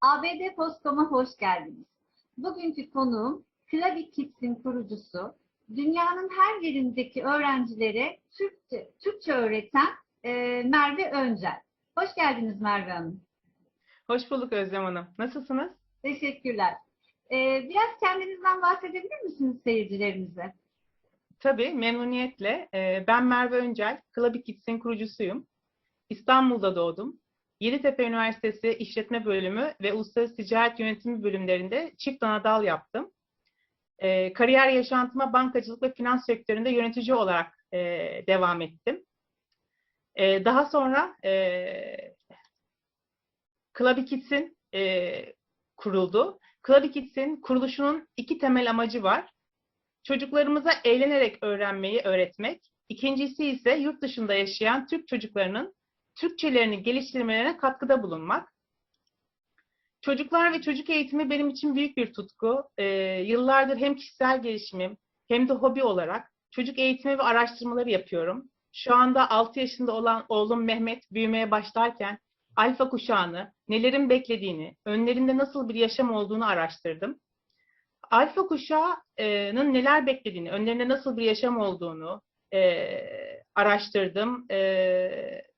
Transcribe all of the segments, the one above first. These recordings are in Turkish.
ABD Postcom'a hoş geldiniz. Bugünkü konuğum Klavi Kids'in kurucusu, dünyanın her yerindeki öğrencilere Türkçe, Türkçe öğreten e, Merve Öncel. Hoş geldiniz Merve Hanım. Hoş bulduk Özlem Hanım. Nasılsınız? Teşekkürler. E, biraz kendinizden bahsedebilir misiniz seyircilerimize? Tabii, memnuniyetle. Ee, Ben Merve Öncel, Club Kids'in kurucusuyum. İstanbul'da doğdum. Yeditepe Üniversitesi İşletme Bölümü ve Uluslararası Ticaret Yönetimi bölümlerinde çift ana dal yaptım. Ee, Kariyer yaşantıma bankacılık ve finans sektöründe yönetici olarak e, devam ettim. Ee, Daha sonra e, Club e, kuruldu. Club kuruluşunun iki temel amacı var. Çocuklarımıza eğlenerek öğrenmeyi öğretmek. İkincisi ise yurt dışında yaşayan Türk çocuklarının Türkçelerini geliştirmelerine katkıda bulunmak. Çocuklar ve çocuk eğitimi benim için büyük bir tutku. Ee, yıllardır hem kişisel gelişimim hem de hobi olarak çocuk eğitimi ve araştırmaları yapıyorum. Şu anda 6 yaşında olan oğlum Mehmet büyümeye başlarken alfa kuşağını, nelerin beklediğini, önlerinde nasıl bir yaşam olduğunu araştırdım. Alfa kuşağının neler beklediğini, önlerinde nasıl bir yaşam olduğunu e, araştırdım. E,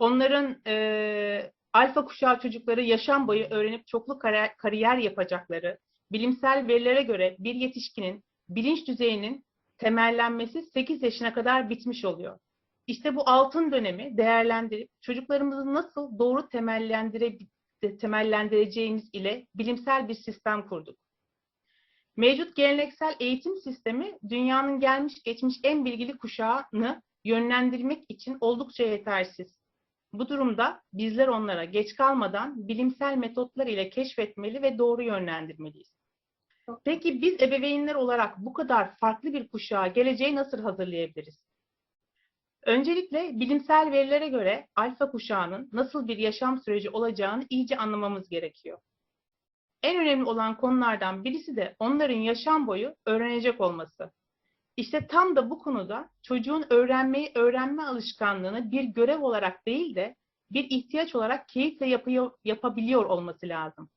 onların e, alfa kuşağı çocukları yaşam boyu öğrenip çoklu kariyer, yapacakları, bilimsel verilere göre bir yetişkinin bilinç düzeyinin temellenmesi 8 yaşına kadar bitmiş oluyor. İşte bu altın dönemi değerlendirip çocuklarımızı nasıl doğru temellendire, temellendireceğimiz ile bilimsel bir sistem kurduk. Mevcut geleneksel eğitim sistemi dünyanın gelmiş geçmiş en bilgili kuşağını yönlendirmek için oldukça yetersiz. Bu durumda bizler onlara geç kalmadan bilimsel metotlar ile keşfetmeli ve doğru yönlendirmeliyiz. Peki biz ebeveynler olarak bu kadar farklı bir kuşağa geleceği nasıl hazırlayabiliriz? Öncelikle bilimsel verilere göre alfa kuşağının nasıl bir yaşam süreci olacağını iyice anlamamız gerekiyor. En önemli olan konulardan birisi de onların yaşam boyu öğrenecek olması. İşte tam da bu konuda çocuğun öğrenmeyi öğrenme alışkanlığını bir görev olarak değil de bir ihtiyaç olarak keyifle yapıyor, yapabiliyor olması lazım.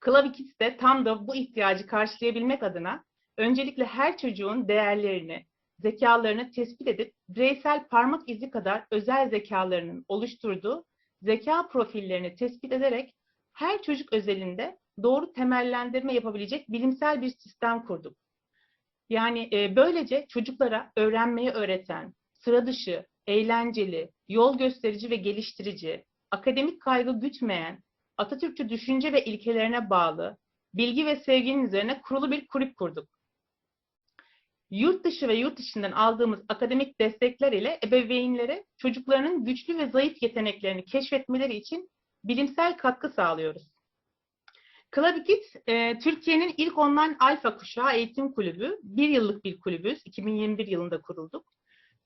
Klavikits de tam da bu ihtiyacı karşılayabilmek adına öncelikle her çocuğun değerlerini, zekalarını tespit edip bireysel parmak izi kadar özel zekalarının oluşturduğu zeka profillerini tespit ederek her çocuk özelinde doğru temellendirme yapabilecek bilimsel bir sistem kurduk. Yani e, böylece çocuklara öğrenmeyi öğreten, sıra dışı, eğlenceli, yol gösterici ve geliştirici, akademik kaygı gütmeyen, Atatürkçü düşünce ve ilkelerine bağlı, bilgi ve sevginin üzerine kurulu bir kulüp kurduk. Yurt dışı ve yurt içinden aldığımız akademik destekler ile ebeveynlere çocuklarının güçlü ve zayıf yeteneklerini keşfetmeleri için bilimsel katkı sağlıyoruz. Club Kids, e, Türkiye'nin ilk online alfa kuşağı eğitim kulübü. Bir yıllık bir kulübüz. 2021 yılında kurulduk.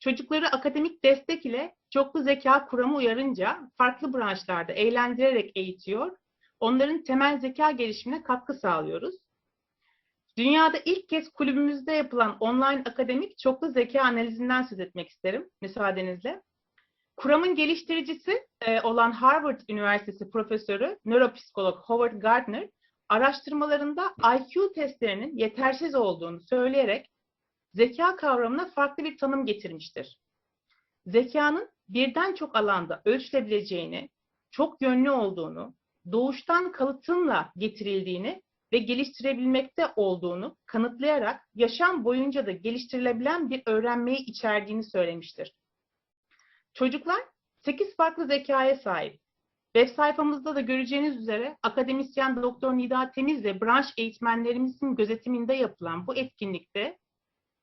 Çocukları akademik destek ile çoklu zeka kuramı uyarınca farklı branşlarda eğlendirerek eğitiyor. Onların temel zeka gelişimine katkı sağlıyoruz. Dünyada ilk kez kulübümüzde yapılan online akademik çoklu zeka analizinden söz etmek isterim müsaadenizle. Kuramın geliştiricisi e, olan Harvard Üniversitesi profesörü, nöropsikolog Howard Gardner, araştırmalarında IQ testlerinin yetersiz olduğunu söyleyerek zeka kavramına farklı bir tanım getirmiştir. Zekanın birden çok alanda ölçülebileceğini, çok yönlü olduğunu, doğuştan kalıtımla getirildiğini ve geliştirebilmekte olduğunu kanıtlayarak yaşam boyunca da geliştirilebilen bir öğrenmeyi içerdiğini söylemiştir. Çocuklar 8 farklı zekaya sahip. Web sayfamızda da göreceğiniz üzere akademisyen Doktor Nida Temiz ve branş eğitmenlerimizin gözetiminde yapılan bu etkinlikte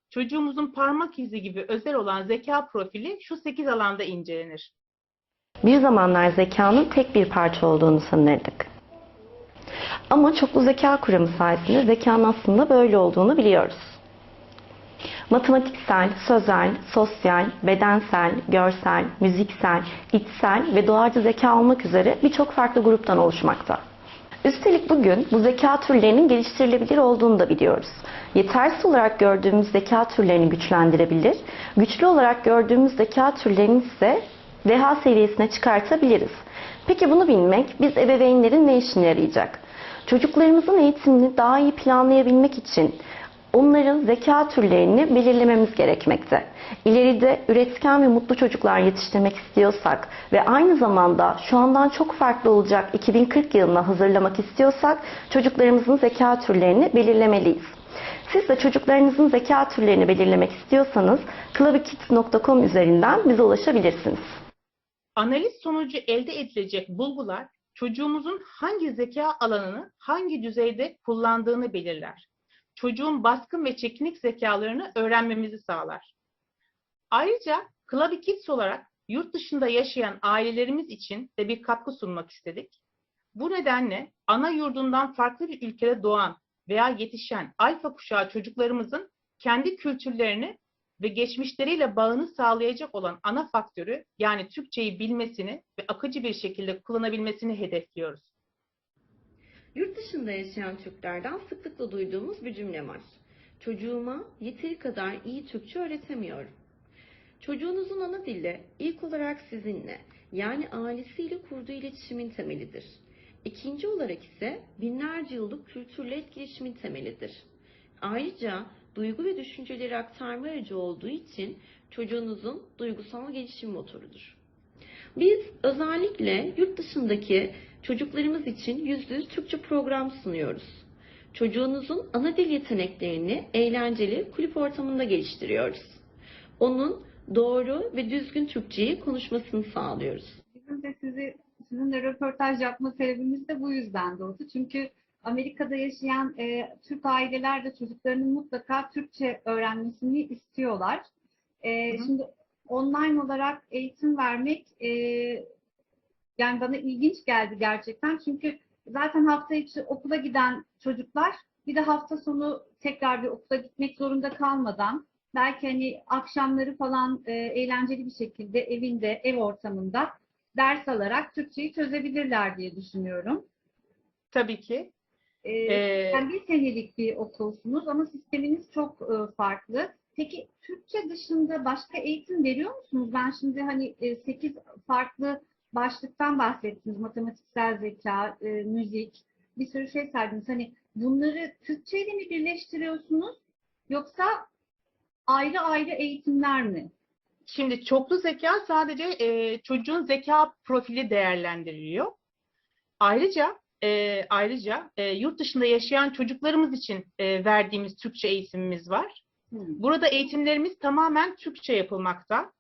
çocuğumuzun parmak izi gibi özel olan zeka profili şu 8 alanda incelenir. Bir zamanlar zekanın tek bir parça olduğunu sanırdık. Ama çoklu zeka kuramı sayesinde zekanın aslında böyle olduğunu biliyoruz. Matematiksel, sözel, sosyal, bedensel, görsel, müziksel, içsel ve doğacı zeka olmak üzere birçok farklı gruptan oluşmakta. Üstelik bugün bu zeka türlerinin geliştirilebilir olduğunu da biliyoruz. Yetersiz olarak gördüğümüz zeka türlerini güçlendirebilir, güçlü olarak gördüğümüz zeka türlerini ise deha seviyesine çıkartabiliriz. Peki bunu bilmek biz ebeveynlerin ne işine yarayacak? Çocuklarımızın eğitimini daha iyi planlayabilmek için onların zeka türlerini belirlememiz gerekmekte. İleride üretken ve mutlu çocuklar yetiştirmek istiyorsak ve aynı zamanda şu andan çok farklı olacak 2040 yılına hazırlamak istiyorsak çocuklarımızın zeka türlerini belirlemeliyiz. Siz de çocuklarınızın zeka türlerini belirlemek istiyorsanız klavikids.com üzerinden bize ulaşabilirsiniz. Analiz sonucu elde edilecek bulgular çocuğumuzun hangi zeka alanını hangi düzeyde kullandığını belirler. Çocuğun baskın ve çekinik zekalarını öğrenmemizi sağlar. Ayrıca Club Kids olarak yurt dışında yaşayan ailelerimiz için de bir katkı sunmak istedik. Bu nedenle ana yurdundan farklı bir ülkede doğan veya yetişen alfa kuşağı çocuklarımızın kendi kültürlerini ve geçmişleriyle bağını sağlayacak olan ana faktörü yani Türkçeyi bilmesini ve akıcı bir şekilde kullanabilmesini hedefliyoruz. Yurt dışında yaşayan Türklerden sıklıkla duyduğumuz bir cümle var. Çocuğuma yeteri kadar iyi Türkçe öğretemiyorum. Çocuğunuzun ana dili ilk olarak sizinle yani ailesiyle kurduğu iletişimin temelidir. İkinci olarak ise binlerce yıllık kültürle etkileşimin temelidir. Ayrıca duygu ve düşünceleri aktarma aracı olduğu için çocuğunuzun duygusal gelişim motorudur. Biz özellikle yurt dışındaki çocuklarımız için yüzde yüz Türkçe program sunuyoruz. Çocuğunuzun ana dil yeteneklerini eğlenceli kulüp ortamında geliştiriyoruz. Onun doğru ve düzgün Türkçeyi konuşmasını sağlıyoruz. Bizim de sizi sizinle röportaj yapma sebebimiz de bu yüzden doğdu. Çünkü Amerika'da yaşayan e, Türk aileler de çocuklarının mutlaka Türkçe öğrenmesini istiyorlar. E, Hı hı. Şimdi online olarak eğitim vermek e, yani bana ilginç geldi gerçekten. Çünkü zaten hafta içi okula giden çocuklar bir de hafta sonu tekrar bir okula gitmek zorunda kalmadan belki hani akşamları falan e, eğlenceli bir şekilde evinde, ev ortamında ders alarak Türkçeyi çözebilirler diye düşünüyorum. Tabii ki. E, Ee, yani bir senelik bir okulsunuz ama sisteminiz çok e, farklı. Peki Türkçe dışında başka eğitim veriyor musunuz? Ben şimdi hani 8 farklı başlıktan bahsettiniz. Matematiksel zeka, e, müzik, bir sürü şey saydınız. Hani bunları Türkçe ile mi birleştiriyorsunuz? Yoksa ayrı ayrı eğitimler mi? Şimdi çoklu zeka sadece e, çocuğun zeka profili değerlendiriliyor. Ayrıca e, ayrıca e, yurt dışında yaşayan çocuklarımız için e, verdiğimiz Türkçe eğitimimiz var. Hmm. Burada eğitimlerimiz tamamen Türkçe yapılmakta.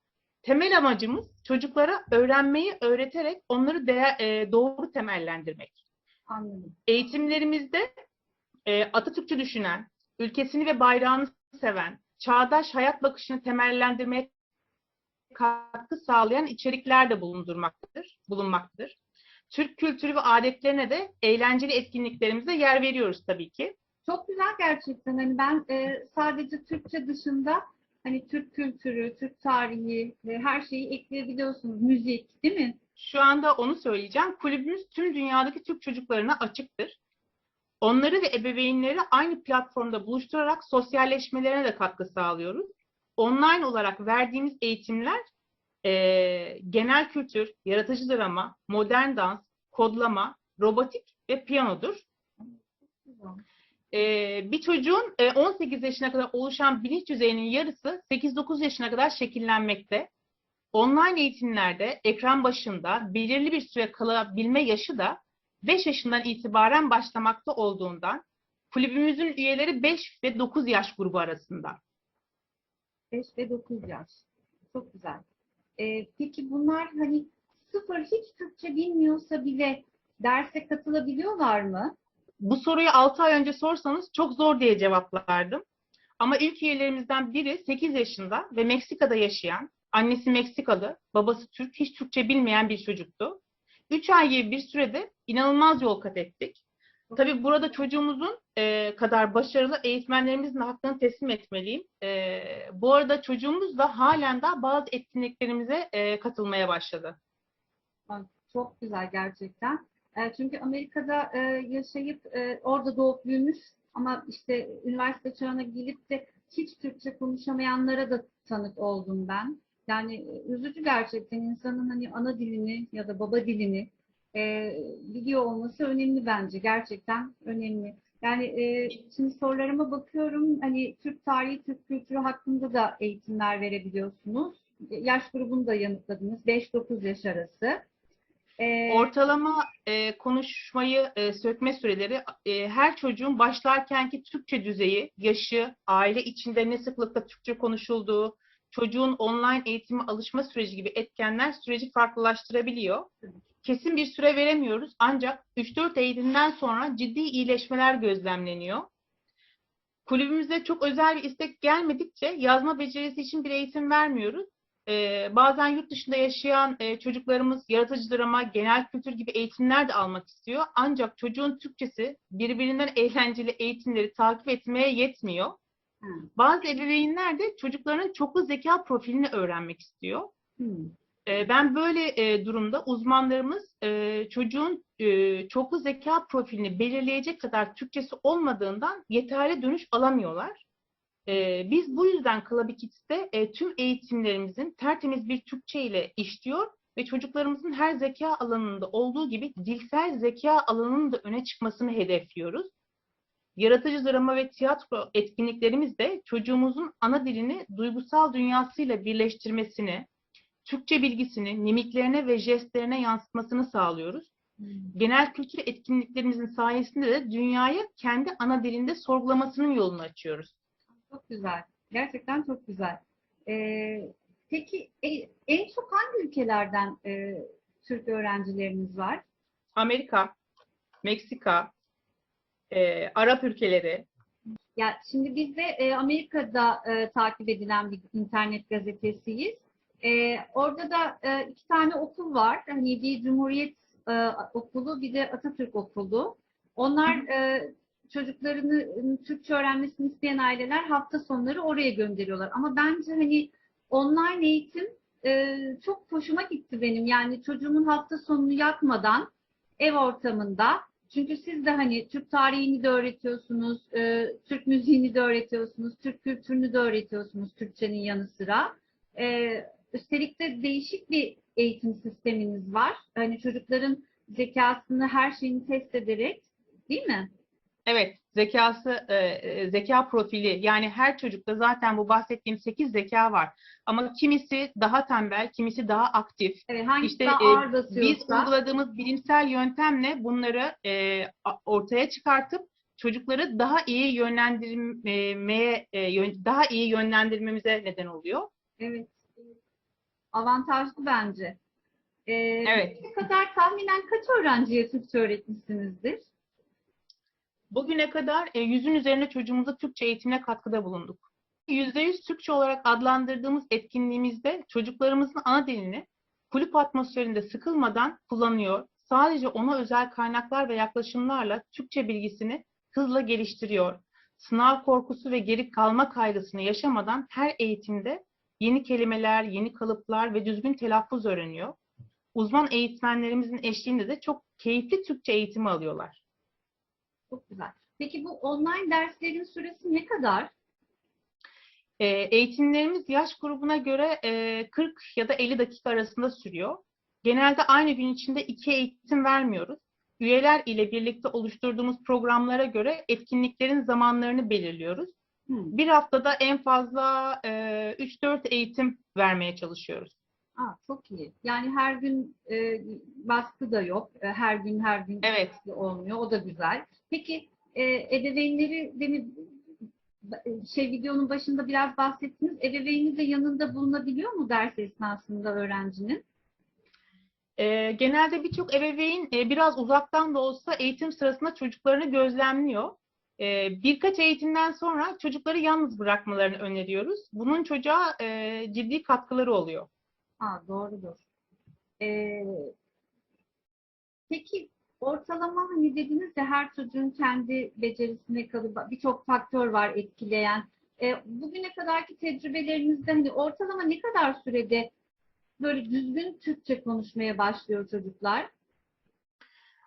Temel amacımız çocuklara öğrenmeyi öğreterek onları değer, e, doğru temellendirmek. Anladım. Eğitimlerimizde e, Atatürkçü düşünen, ülkesini ve bayrağını seven, çağdaş hayat bakışını temellendirmeye katkı sağlayan içerikler de bulundurmaktadır, bulunmaktadır. Türk kültürü ve adetlerine de eğlenceli etkinliklerimize yer veriyoruz tabii ki. Çok güzel gerçekten. Hani ben e, sadece Türkçe dışında hani Türk kültürü, Türk tarihi ve her şeyi ekleyebiliyorsunuz. Müzik, değil mi? Şu anda onu söyleyeceğim. Kulübümüz tüm dünyadaki Türk çocuklarına açıktır. Onları ve ebeveynleri aynı platformda buluşturarak sosyalleşmelerine de katkı sağlıyoruz. Online olarak verdiğimiz eğitimler eee, genel kültür, yaratıcı drama, modern dans, kodlama, robotik ve piyanodur. Ee, bir çocuğun e, 18 yaşına kadar oluşan bilinç düzeyinin yarısı 8-9 yaşına kadar şekillenmekte. Online eğitimlerde ekran başında belirli bir süre kalabilme yaşı da 5 yaşından itibaren başlamakta olduğundan kulübümüzün üyeleri 5 ve 9 yaş grubu arasında. 5 ve 9 yaş. Çok güzel. E, peki bunlar hani sıfır hiç Türkçe bilmiyorsa bile derse katılabiliyorlar mı? Bu soruyu 6 ay önce sorsanız çok zor diye cevaplardım. Ama ilk üyelerimizden biri 8 yaşında ve Meksika'da yaşayan, annesi Meksikalı, babası Türk, hiç Türkçe bilmeyen bir çocuktu. 3 ay gibi bir sürede inanılmaz yol kat ettik. Tabii burada çocuğumuzun e, kadar başarılı eğitmenlerimizin hakkını teslim etmeliyim. E, bu arada çocuğumuz da halen daha bazı etkinliklerimize e, katılmaya başladı. Çok güzel gerçekten. E, çünkü Amerika'da e, yaşayıp e, orada doğup büyümüş ama işte üniversite çağına gelip de hiç Türkçe konuşamayanlara da tanık oldum ben. Yani üzücü gerçekten insanın hani ana dilini ya da baba dilini biliyor olması önemli bence. Gerçekten önemli. Yani şimdi sorularıma bakıyorum. Hani Türk tarihi, Türk kültürü hakkında da eğitimler verebiliyorsunuz. Yaş grubunu da yanıtladınız. 5-9 yaş arası. E, Ortalama e, konuşmayı e, sökme süreleri e, her çocuğun başlarkenki Türkçe düzeyi, yaşı, aile içinde ne sıklıkla Türkçe konuşulduğu, çocuğun online eğitime alışma süreci gibi etkenler süreci farklılaştırabiliyor. Kesin bir süre veremiyoruz ancak 3-4 eğitimden sonra ciddi iyileşmeler gözlemleniyor. Kulübümüzde çok özel bir istek gelmedikçe yazma becerisi için bir eğitim vermiyoruz. Ee, bazen yurt dışında yaşayan e, çocuklarımız yaratıcı drama, genel kültür gibi eğitimler de almak istiyor. Ancak çocuğun Türkçesi birbirinden eğlenceli eğitimleri takip etmeye yetmiyor. Hı. Bazı ebeveynler de çocuklarının çoklu zeka profilini öğrenmek istiyor. hmm. Ben böyle e, durumda uzmanlarımız e, çocuğun e, çoklu zeka profilini belirleyecek kadar Türkçesi olmadığından yeterli dönüş alamıyorlar. E, Biz bu yüzden Club Kids'te e, tüm eğitimlerimizin tertemiz bir Türkçe ile işliyor ve çocuklarımızın her zeka alanında olduğu gibi dilsel zeka alanının da öne çıkmasını hedefliyoruz. Yaratıcı drama ve tiyatro etkinliklerimizde çocuğumuzun ana dilini duygusal dünyasıyla birleştirmesini, Türkçe bilgisini mimiklerine ve jestlerine yansıtmasını sağlıyoruz. Genel kültür etkinliklerimizin sayesinde de dünyayı kendi ana dilinde sorgulamasının yolunu açıyoruz. Çok güzel. Gerçekten çok güzel. Ee, peki e- en çok hangi ülkelerden e, Türk öğrencileriniz var? Amerika, Meksika, e, Arap ülkeleri, Ya şimdi biz de e, Amerika'da e, takip edilen bir internet gazetesiyiz. E, orada da e, iki tane okul var. Hani bir Cumhuriyet e, Okulu, bir de Atatürk Okulu. Onlar e, çocuklarını ıı, Türkçe öğrenmesini isteyen aileler hafta sonları oraya gönderiyorlar. Ama bence hani online eğitim e, çok hoşuma gitti benim. Yani çocuğumun hafta sonunu yakmadan ev ortamında çünkü siz de hani Türk tarihini de öğretiyorsunuz, e, Türk müziğini de öğretiyorsunuz, Türk kültürünü de öğretiyorsunuz Türkçenin yanı sıra. E, üstelik de değişik bir eğitim sisteminiz var. Hani çocukların zekasını, her şeyini test ederek, değil mi? Evet, zekası, e, e, zeka profili yani her çocukta zaten bu bahsettiğim 8 zeka var. Ama kimisi daha tembel, kimisi daha aktif. Evet, hangisi İşte, daha e, ağır Biz basıyorsa. uyguladığımız bilimsel yöntemle bunları e, ortaya çıkartıp çocukları daha iyi yönlendirmeye, e, yön- daha iyi yönlendirmemize neden oluyor. Evet. Avantajlı bence. E, Evet. Ne kadar tahminen kaç öğrenciye Türkçe öğretmişsinizdir? Bugüne kadar e, yüzün üzerine çocuğumuza Türkçe eğitimine katkıda bulunduk. %100 Türkçe olarak adlandırdığımız etkinliğimizde çocuklarımızın ana dilini kulüp atmosferinde sıkılmadan kullanıyor. Sadece ona özel kaynaklar ve yaklaşımlarla Türkçe bilgisini hızla geliştiriyor. Sınav korkusu ve geri kalma kaygısını yaşamadan her eğitimde yeni kelimeler, yeni kalıplar ve düzgün telaffuz öğreniyor. Uzman eğitmenlerimizin eşliğinde de çok keyifli Türkçe eğitimi alıyorlar. Çok güzel. Peki bu online derslerin süresi ne kadar? E, eğitimlerimiz yaş grubuna göre e, 40 ya da 50 dakika arasında sürüyor. Genelde aynı gün içinde iki eğitim vermiyoruz. Üyeler ile birlikte oluşturduğumuz programlara göre etkinliklerin zamanlarını belirliyoruz. Hmm. Bir haftada en fazla e, 3-4 eğitim vermeye çalışıyoruz. Aa, çok iyi. Yani her gün e, baskı da yok. E, her gün her gün Evet. olmuyor. O da güzel. Peki e, ebeveynleri demin şey videonun başında biraz bahsettiniz. Ebeveyni de yanında bulunabiliyor mu ders esnasında öğrencinin? E, genelde birçok ebeveyn e, biraz uzaktan da olsa eğitim sırasında çocuklarını gözlemliyor. E, birkaç eğitimden sonra çocukları yalnız bırakmalarını öneriyoruz. Bunun çocuğa e, ciddi katkıları oluyor. Aa, doğrudur. Ee, peki ortalama hani dediniz ya her çocuğun kendi becerisine kalıbı birçok faktör var etkileyen. Ee, bugüne kadarki tecrübelerinizde hani ortalama ne kadar sürede böyle düzgün Türkçe konuşmaya başlıyor çocuklar?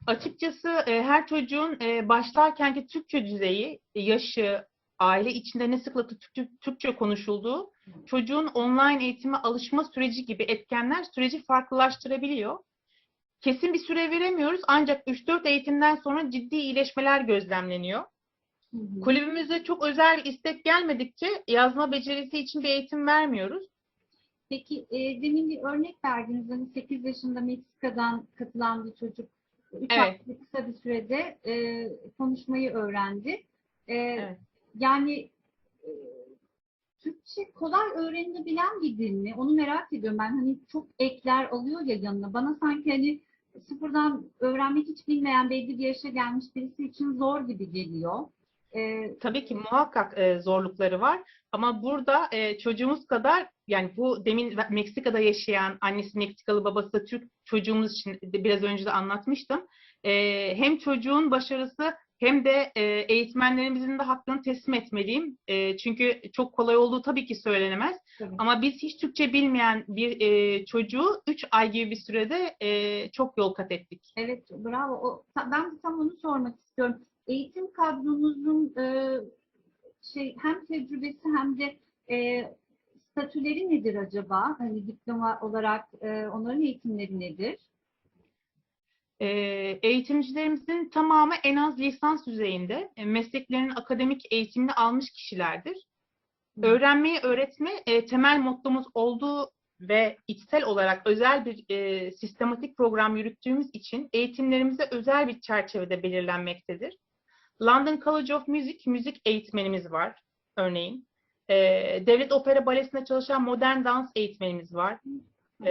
Açıkçası e, her çocuğun e, başlarkenki Türkçe düzeyi, e, yaşı, aile içinde ne sıklıkla Türkçe, konuşulduğu, çocuğun online eğitime alışma süreci gibi etkenler süreci farklılaştırabiliyor. kesin bir süre veremiyoruz ancak 3-4 eğitimden sonra ciddi iyileşmeler gözlemleniyor. Hı hı. Kulübümüze çok özel istek gelmedikçe yazma becerisi için bir eğitim vermiyoruz. Peki e, demin bir örnek verdiniz. Hani 8 yaşında Meksika'dan katılan bir çocuk 3 Evet. hafta kısa bir sürede e, konuşmayı öğrendi. E, Evet. Yani e, Türkçe kolay öğrenilebilen bir dil mi? Onu merak ediyorum ben. Hani çok ekler alıyor ya yanına. Bana sanki hani sıfırdan öğrenmek hiç bilmeyen belli bir yaşa gelmiş birisi için zor gibi geliyor. E, Tabii ki muhakkak e, zorlukları var ama burada e, çocuğumuz kadar yani bu demin Meksika'da yaşayan annesi Meksikalı babası Türk çocuğumuz için biraz önce de anlatmıştım. E, hem çocuğun başarısı hem de e, eğitmenlerimizin de hakkını teslim etmeliyim. E, çünkü çok kolay olduğu tabii ki söylenemez. tabii. Ama biz hiç Türkçe bilmeyen bir e, çocuğu 3 ay gibi bir sürede e, çok yol kat ettik. Evet, bravo. O, ben tam onu sormak istiyorum. Eğitim kadronuzun e, şey hem tecrübesi hem de e, statüleri nedir acaba? Hani diploma olarak e, onların eğitimleri nedir? E, eğitimcilerimizin tamamı en az lisans düzeyinde e, mesleklerinin akademik eğitimini almış kişilerdir. Hı. Öğrenmeyi öğretme e, temel mottomuz olduğu ve içsel olarak özel bir e, sistematik program yürüttüğümüz için eğitimlerimize özel bir çerçevede belirlenmektedir. London College of Music müzik eğitmenimiz var örneğin. E, Devlet Opera Balesi'nde çalışan modern dans eğitmenimiz var. E,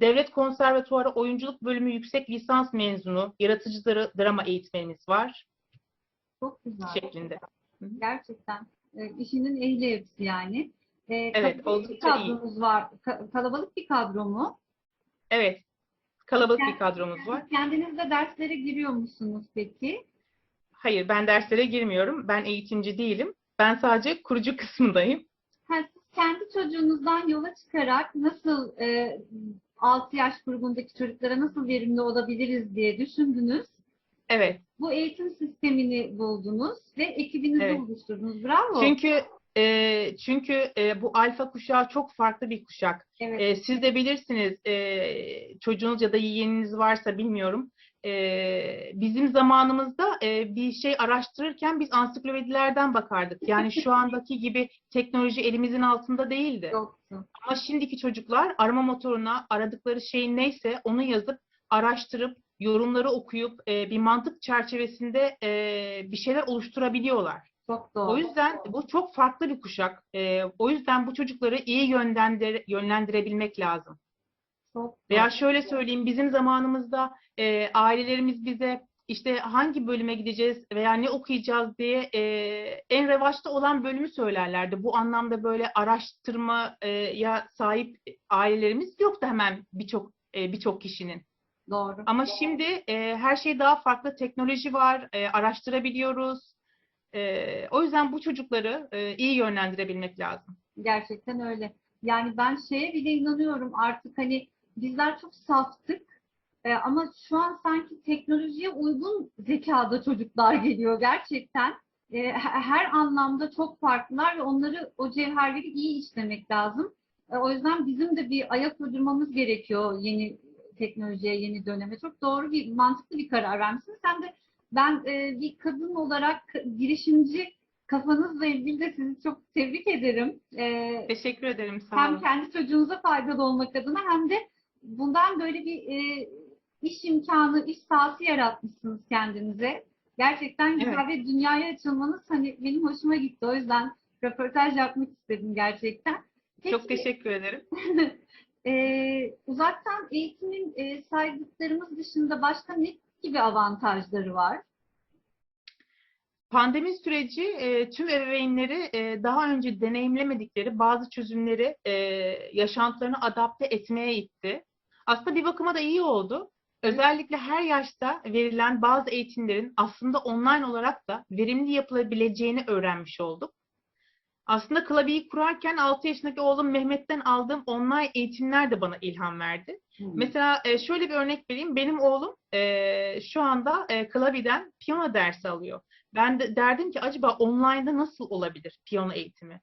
Devlet Konservatuarı Oyunculuk Bölümü yüksek lisans mezunu yaratıcı dra- drama eğitmenimiz var Çok güzel. şeklinde. Gerçekten. E, işinin ehli hepsi yani. E, Evet, kalabalık bir oldukça iyi. var. Ka- kalabalık bir kadro mu? Evet, kalabalık Yani- bir kadromuz var. Kendiniz de derslere giriyor musunuz peki? Hayır, ben derslere girmiyorum. Ben eğitimci değilim. Ben sadece kurucu kısmındayım. Ha, siz kendi çocuğunuzdan yola çıkarak nasıl e, 6 yaş grubundaki çocuklara nasıl verimli olabiliriz diye düşündünüz. Evet. Bu eğitim sistemini buldunuz ve ekibinizi Evet. oluşturdunuz. Bravo. Çünkü e, çünkü e, bu alfa kuşağı çok farklı bir kuşak. evet. E, siz de bilirsiniz, e, çocuğunuz ya da yeğeniniz varsa bilmiyorum. E, bizim zamanımızda e, bir şey araştırırken biz ansiklopedilerden bakardık. Yani şu andaki gibi teknoloji elimizin altında değildi. Yoktu. Ama şimdiki çocuklar arama motoruna aradıkları şeyin neyse onu yazıp araştırıp yorumları okuyup e, bir mantık çerçevesinde e, bir şeyler oluşturabiliyorlar. Çok doğru. O yüzden bu çok farklı bir kuşak. E, o yüzden bu çocukları iyi yönlendir yönlendirebilmek lazım. Çok Veya doğru. şöyle söyleyeyim, bizim zamanımızda e, ailelerimiz bize işte hangi bölüme gideceğiz veya ne okuyacağız diye e, en revaçta olan bölümü söylerlerdi. Bu anlamda böyle araştırmaya sahip ailelerimiz yoktu hemen birçok e, birçok kişinin. Doğru. Ama şimdi e, her şey daha farklı, teknoloji var, e, araştırabiliyoruz. E, o yüzden bu çocukları e, iyi yönlendirebilmek lazım. Gerçekten öyle. Yani ben şeye bile inanıyorum artık hani bizler çok saftık Ee, ama şu an sanki teknolojiye uygun zekada çocuklar geliyor gerçekten. He- her anlamda çok farklılar ve onları o cevherleri iyi işlemek lazım. Ee, o yüzden bizim de bir ayak uydurmamız gerekiyor yeni teknolojiye, yeni döneme. Çok doğru bir, mantıklı bir karar vermişsiniz. Sen de ben e, bir kadın olarak girişimci kafanızla ilgili de sizi çok tebrik ederim. Ee, Teşekkür ederim, sağ hem olun. kendi çocuğunuza faydalı olmak adına hem de bundan böyle bir e, iş imkanı, iş sahası yaratmışsınız kendinize. Gerçekten güzel Evet. ve dünyaya açılmanız hani benim hoşuma gitti. O yüzden röportaj yapmak istedim gerçekten. Peki, Çok teşekkür ederim. e, uzaktan eğitimin e, saydıklarımız dışında başka ne gibi avantajları var? Pandemi süreci e, tüm ebeveynleri e, daha önce deneyimlemedikleri bazı çözümleri e, yaşantılarına adapte etmeye itti. Aslında bir bakıma da iyi oldu. Özellikle her yaşta verilen bazı eğitimlerin aslında online olarak da verimli yapılabileceğini öğrenmiş olduk. Aslında klavyeyi kurarken 6 yaşındaki oğlum Mehmet'ten aldığım online eğitimler de bana ilham verdi. Mesela e, şöyle bir örnek vereyim. Benim oğlum e, şu anda e, piyano dersi alıyor. Ben de derdim ki acaba online'da nasıl olabilir piyano eğitimi?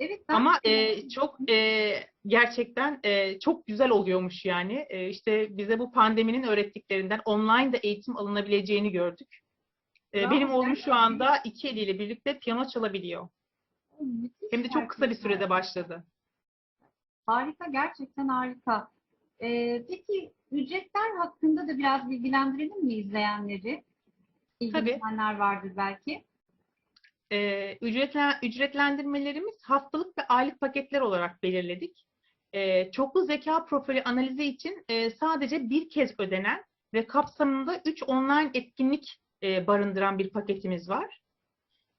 Evet, ben Ama e, çok e, gerçekten e, çok güzel oluyormuş yani. E, işte bize bu pandeminin öğrettiklerinden online de eğitim alınabileceğini gördük. E, benim oğlum şu anda iki eliyle birlikte piyano çalabiliyor. müthiş Hem de çok kısa bir gerçekten. sürede başladı. Harika, gerçekten harika. Ee, peki ücretler hakkında da biraz bilgilendirelim mi izleyenleri? İlgilenenler vardır belki. E, ücretlen, ücretlendirmelerimiz haftalık ve aylık paketler olarak belirledik. E, çoklu zeka profili analizi için e, sadece bir kez ödenen ve kapsamında 3 online etkinlik e, barındıran bir paketimiz var.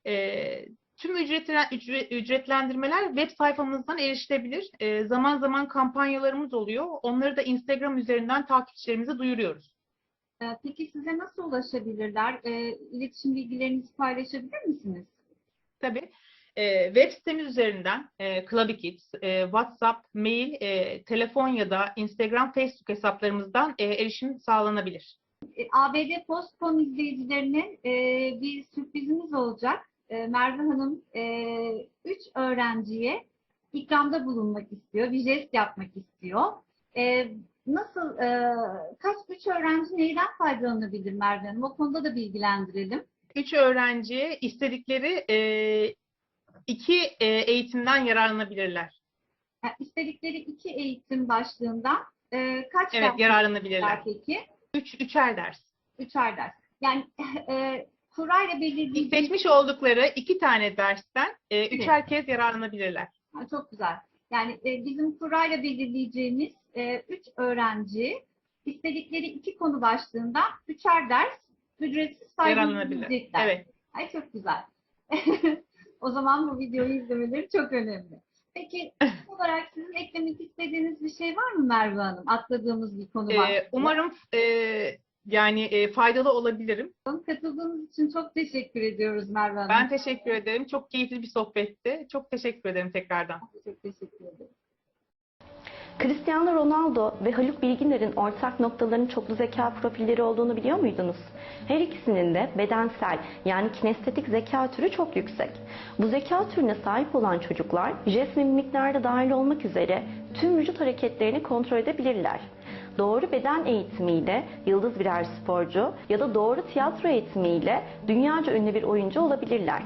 E, tüm ücretlen, ücre- ücretlendirmeler web sayfamızdan erişilebilir. E, zaman zaman kampanyalarımız oluyor. Onları da Instagram üzerinden takipçilerimize duyuruyoruz. Peki size nasıl ulaşabilirler? Ee, iletişim bilgilerinizi paylaşabilir misiniz? Tabii. E, web sitemiz üzerinden e, Clubby Kids, e, WhatsApp, mail, e, telefon ya da Instagram, Facebook hesaplarımızdan e, erişim sağlanabilir. E, ABD Postcom izleyicilerine e, bir sürprizimiz olacak. E, Merve Hanım 3 öğrenciye ikramda bulunmak istiyor, bir jest yapmak istiyor. E, nasıl, e, kaç üç öğrenci neyden faydalanabilir Merve Hanım? O konuda da bilgilendirelim. Üç öğrenciye istedikleri e, iki e, eğitimden yararlanabilirler. Yani istedikleri iki eğitim başlığında e, kaç Evet, ders yararlanabilirler. peki? Üç, üçer ders. Üçer ders. Yani e, kurayla belirlediği Seçmiş oldukları iki tane dersten e, üçer kez yararlanabilirler. Ha, Çok güzel. Yani e, bizim kurayla belirleyeceğimiz e, üç öğrenci istedikleri iki konu başlığında üçer ders ücretsiz faydalanabilirler. Evet. Ay çok güzel. o zaman bu videoyu izlemeleri çok önemli. Peki olarak sizin eklemek istediğiniz bir şey var mı Merve Hanım? Atladığımız bir konu var. E, umarım e, yani e, faydalı olabilirim. Katıldığınız için çok teşekkür ediyoruz Merve Hanım. Ben teşekkür ederim. Çok keyifli bir sohbetti. Çok teşekkür ederim tekrardan. çok teşekkür ederim. Cristiano Ronaldo ve Haluk Bilginer'in ortak noktalarının çoklu zeka profilleri olduğunu biliyor muydunuz? Her ikisinin de bedensel yani kinestetik zeka türü çok yüksek. Bu zeka türüne sahip olan çocuklar jest ve mimiklerde dahil olmak üzere tüm vücut hareketlerini kontrol edebilirler. Doğru beden eğitimiyle yıldız birer sporcu ya da doğru tiyatro eğitimiyle dünyaca ünlü bir oyuncu olabilirler.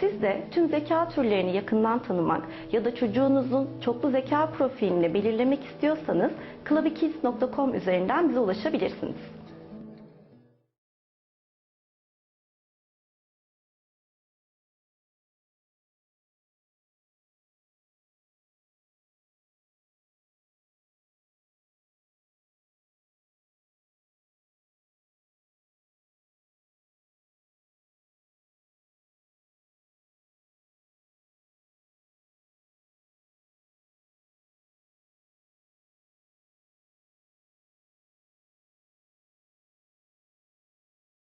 Siz de tüm zeka türlerini yakından tanımak ya da çocuğunuzun çoklu zeka profilini belirlemek istiyorsanız clubbykids.com üzerinden bize ulaşabilirsiniz.